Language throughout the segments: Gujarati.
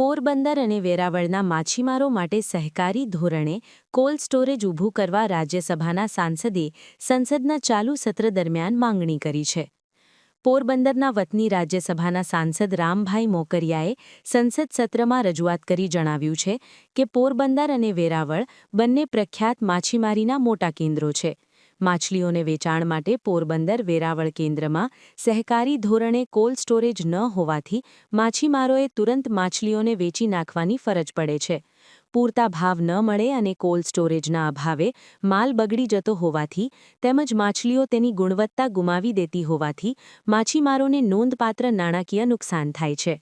પોરબંદર અને વેરાવળના માછીમારો માટે સહકારી ધોરણે કોલ્ડ સ્ટોરેજ ઊભું કરવા રાજ્યસભાના સાંસદે સંસદના ચાલુ સત્ર દરમિયાન માંગણી કરી છે. પોરબંદરના વતની રાજ્યસભાના સાંસદ રામભાઈ મોકરિયાએ સંસદ સત્રમાં રજૂઆત કરી જણાવ્યું છે કે પોરબંદર અને વેરાવળ બંને પ્રખ્યાત માછીમારીના મોટા કેન્દ્રો છે. માછલીઓને વેચાણ માટે પોરબંદર વેરાવળ કેન્દ્રમાં સહકારી ધોરણે કોલ્ડ સ્ટોરેજ ન હોવાથી માછીમારોએ તુરંત માછલીઓને વેચી નાખવાની ફરજ પડે છે. પૂરતા ભાવ ન મળે અને કોલ્ડ સ્ટોરેજના અભાવે માલ બગડી જતો હોવાથી તેમજ માછલીઓ તેની ગુણવત્તા ગુમાવી દેતી હોવાથી માછીમારોને નોંધપાત્ર નાણાકીય નુકસાન થાય છે.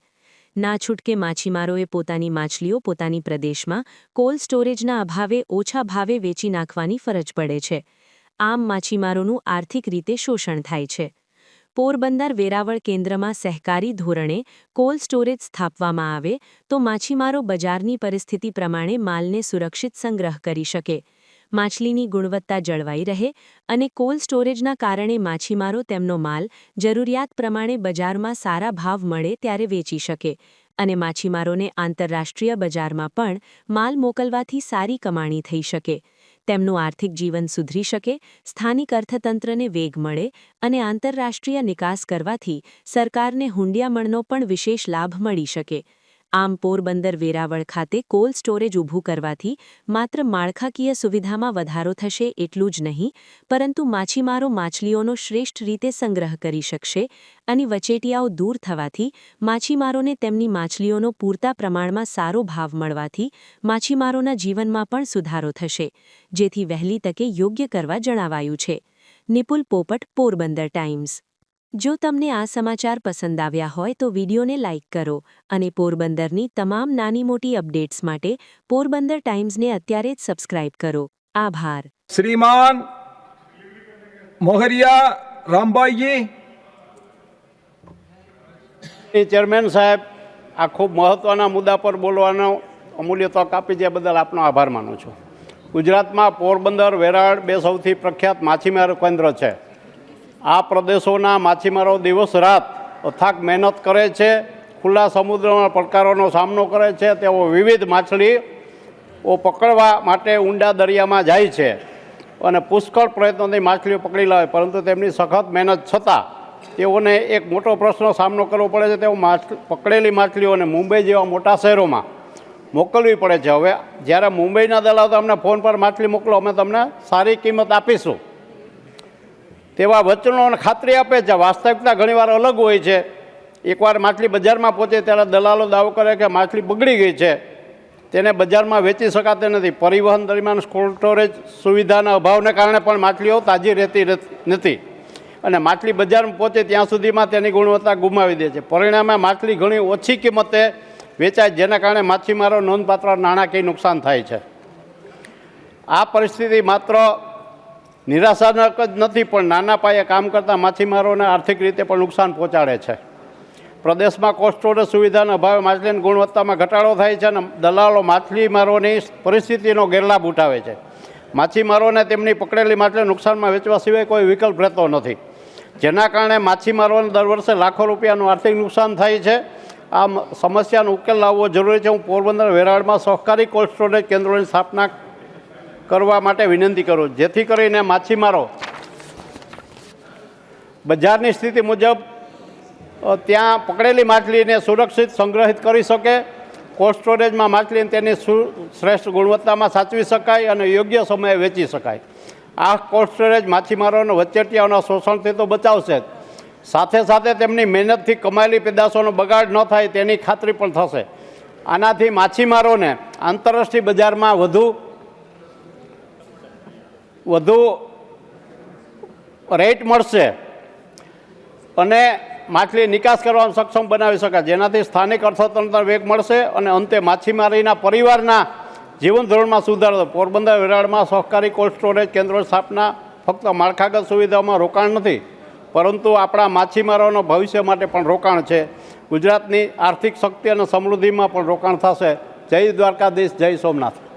ના છૂટકે માછીમારોએ પોતાની માછલીઓ પોતાની પ્રદેશમાં કોલ્ડ સ્ટોરેજના અભાવે ઓછા ભાવે વેચી નાખવાની ફરજ પડે છે. આમ માછીમારોનું આર્થિક રીતે શોષણ થાય છે. પોરબંદર વેરાવળ કેન્દ્રમાં સહકારી ધોરણે કોલ્ડ સ્ટોરેજ સ્થાપવામાં આવે તો માછીમારો બજારની પરિસ્થિતિ પ્રમાણે માલને સુરક્ષિત સંગ્રહ કરી શકે. માછલીની ગુણવત્તા જળવાઈ રહે અને કોલ્ડ સ્ટોરેજના કારણે માછીમારો તેમનો માલ જરૂરિયાત પ્રમાણે બજારમાં સારા ભાવ મળે ત્યારે વેચી શકે અને માછીમારોને આંતરરાષ્ટ્રીય બજારમાં પણ માલ મોકલવાથી સારી કમાણી થઈ શકે. તેમનું આર્થિક જીવન સુધરી શકે, સ્થાનિક અર્થતંત્રને વેગ મળે અને આંતરરાષ્ટ્રીય નિકાસ કરવાથી સરકારને હુંડિયામણનો પણ વિશેષ લાભ મળી શકે. આમ પોરબંદર વેરાવળ ખાતે કોલ્ડ સ્ટોરેજ ઊભું કરવાથી માત્ર માળખાકીય સુવિધામાં વધારો થશે એટલું જ નહીં, પરંતુ માછીમારો માછલીઓનો શ્રેષ્ઠ રીતે સંગ્રહ કરી શકશે અને વચેટિયાઓ દૂર થવાથી માછીમારોને તેમની માછલીઓનો પૂરતા પ્રમાણમાં સારો ભાવ મળવાથી માછીમારોના જીવનમાં પણ સુધારો થશે, જેથી વહેલી તકે યોગ્ય કરવા જણાવાયું છે. નિપુલ પોપટ, પોરબંદર ટાઈમ્સ. જો તમને આ સમાચાર પસંદ આવ્યા હોય તો વિડીયોને લાઇક કરો અને પોરબંદરની તમામ નાની મોટી અપડેટ્સ માટે પોરબંદર ટાઈમ્સને અત્યારે જ સબસ્ક્રાઇબ કરો. આભાર. શ્રીમાન મોહરિયા રામભાઈજી એ ચેરમેન સાહેબ આ ખૂબ મહત્ત્વના મુદ્દા પર બોલવાનો અમૂલ્ય તક આપી જે બદલ આપનો આભાર માનું છું. ગુજરાતમાં પોરબંદર વેરાળ બે સૌથી પ્રખ્યાત માછીમાર કેન્દ્ર છે. આ પ્રદેશોના માછીમારો દિવસ રાત અથાક મહેનત કરે છે, ખુલ્લા સમુદ્રમાં પડકારોનો સામનો કરે છે, તેઓ વિવિધ માછલીઓ પકડવા માટે ઊંડા દરિયામાં જાય છે અને પુષ્કળ પ્રયત્નોથી માછલીઓ પકડી લાવે પરંતુ તેમની સખત મહેનત છતાં તેઓને એક મોટો પ્રશ્નનો સામનો કરવો પડે છે. તેઓ માછ, પકડેલી માછલીઓને મુંબઈ જેવા મોટા શહેરોમાં મોકલવી પડે છે. હવે જ્યારે મુંબઈના દલાલો અમને ફોન પર માછલી મોકલો, અમે તમને સારી કિંમત આપીશું. તેવા વચનો ખાતરી આપે છે. વાસ્તવિકતા ઘણીવાર અલગ હોય છે. એકવાર માછલી બજારમાં પહોંચે ત્યારે દલાલો દાવો કરે કે માછલી બગડી ગઈ છે. તેને બજારમાં વેચી શકાતી નથી. પરિવહન દરમિયાન કોલ્ડ સ્ટોરેજ સુવિધાના અભાવને કારણે પણ માછલીઓ તાજી રહેતી નથી. અને માછલી બજારમાં પહોંચે ત્યાં સુધીમાં તેની ગુણવત્તા ગુમાવી દે છે. પરિણામે માછલી ઘણી ઓછી કિંમતે વેચાય, જેના કારણે માછીમારો નોંધપાત્ર નાણાકીય નુકસાન થાય છે. આ પરિસ્થિતિ માત્ર નિરાશાજનક જ નથી, પણ નાના પાયે કામ કરતા માછીમારોને આર્થિક રીતે પણ નુકસાન પહોંચાડે છે. પ્રદેશમાં સ્ટોરેજ સુવિધાના અભાવે માછલીની ગુણવત્તામાં ઘટાડો થાય છે અને દલાલો માછલીમારોની પરિસ્થિતિનો ગેરલાભ ઉઠાવે છે. માછીમારોને તેમની પકડેલી માછલી નુકસાનમાં વેચવા સિવાય કોઈ વિકલ્પ રહેતો નથી. જેના કારણે માછીમારોને દર વર્ષે લાખો રૂપિયાનું આર્થિક નુકસાન થાય છે. આ સમસ્યાનો ઉકેલ લાવવો જરૂરી છે. હું પોરબંદર વેરાળમાં સહકારી કોલ્ડ સ્ટોરેજ કેન્દ્રોની સ્થાપના કરવા માટે વિનંતી કરું જેથી કરીને માછીમારો બજારની સ્થિતિ મુજબ ત્યાં પકડેલી માછલીને સુરક્ષિત સંગ્રહિત કરી શકે, કોલ્ડ સ્ટોરેજમાં માછલીને તેની શ્રેષ્ઠ ગુણવત્તામાં સાચવી શકાય અને યોગ્ય સમયે વેચી શકાય. આ કોલ્ડ સ્ટોરેજ માછીમારોને વચેટિયાઓના શોષણથી તો બચાવશે જ. સાથે સાથે તેમની મહેનતથી કમાયેલી પેદાશોનો બગાડ ન થાય તેની ખાતરી પણ થશે. આનાથી માછીમારોને આંતરરાષ્ટ્રીય બજારમાં વધુ વધુ રેટ મળશે. અને માછલી નિકાસ કરવામાં સક્ષમ બનાવી શકાય. જેનાથી સ્થાનિક અર્થતંત્ર વેગ મળશે અને અંતે માછીમારીના પરિવારના જીવન ધોરણમાં સુધારો. પોરબંદર વેરાળમાં સહકારી કોલ્ડ સ્ટોરેજ કેન્દ્રો સ્થાપના. ફક્ત માળખાગત સુવિધાઓમાં રોકાણ નથી, પરંતુ આપણા માછીમારોના ભવિષ્ય માટે પણ રોકાણ છે. ગુજરાતની આર્થિક શક્તિ અને સમૃદ્ધિમાં પણ રોકાણ થશે. જય દ્વારકાધીશ, જય સોમનાથ.